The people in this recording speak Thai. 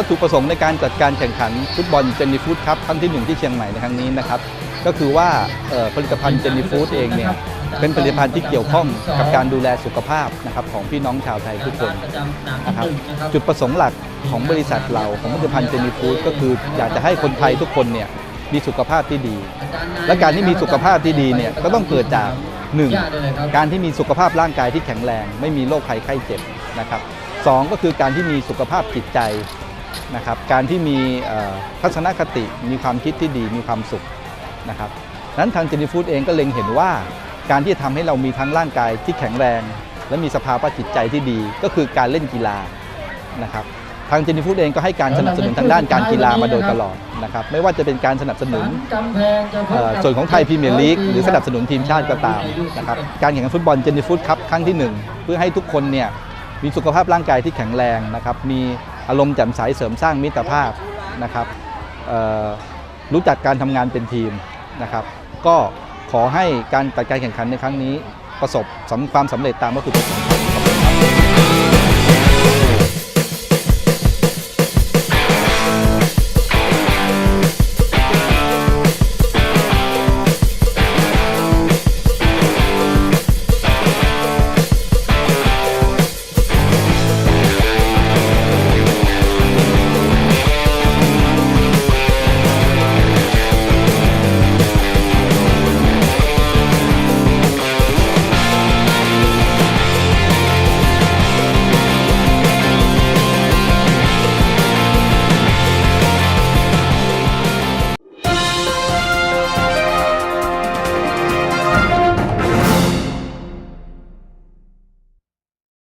วัตถุประสงค์ในการจัดการแข่งขันฟุตบอลเจนนี่ฟู้ดครับครั้งที่หนึ่งที่เชียงใหม่ในครั้งนี้นะครับก็คือว่าผลิตภัณฑ์เจนนี่ฟู้ดเองเนี่ยเป็นผลิตภัณฑ์ที่เกี่ยวข้องกับการดูแลสุขภาพนะครับของพี่น้องชาวไทยทุกคนนะครับจุดประสงค์หลักของบริษัทเราของผลิตภัณฑ์เจนนี่ฟู้ดก็คืออยากจะให้คนไทยทุกคนเนี่ยมีสุขภาพที่ดี และการที่มีสุขภาพที่ดีเนี่ยก็ต้องเกิดจากหนึ่งการที่มีสุขภาพร่างกายที่แข็งแรง ไม่มีโรคภัยไข้เจ็บนะครับสองก็คือการที่มีสุขภาพจิตใจ นะครับการที่มีเอ่อทัศนคติมีความคิดที่ดีมีความสุขนะครับนั้นทางเจนิฟูดเองก็เล็งเห็นว่า การที่จะทำให้เรามีทั้งร่างกายที่แข็งแรง และมีสภาวะจิตใจที่ดีก็คือการเล่นกีฬานะครับทางเจนิฟูดเองก็ให้การสนับสนุนทางด้านการกีฬามาโดยตลอดนะครับไม่ว่าจะเป็นการสนับสนุนเอ่อส่วนของไทยพรีเมียร์ลีกหรือสนับสนุนทีมชาติก็ตามนะครับการแข่งขันฟุตบอลเจนนี่ฟุตครับครั้งที่หนึ่งเพื่อให้ทุกคนเนี่ยมีสุขภาพร่างกายที่แข็งแรงนะครับมี อารมณ์แจ่มใสเสริมสร้างมิตรภาพนะครับรู้จักการทำงานเป็นทีมนะครับ ก็ขอให้การจัดการแข่งขันในครั้งนี้ประสบสความสำเร็จตามวัตถุประสงค์ครับ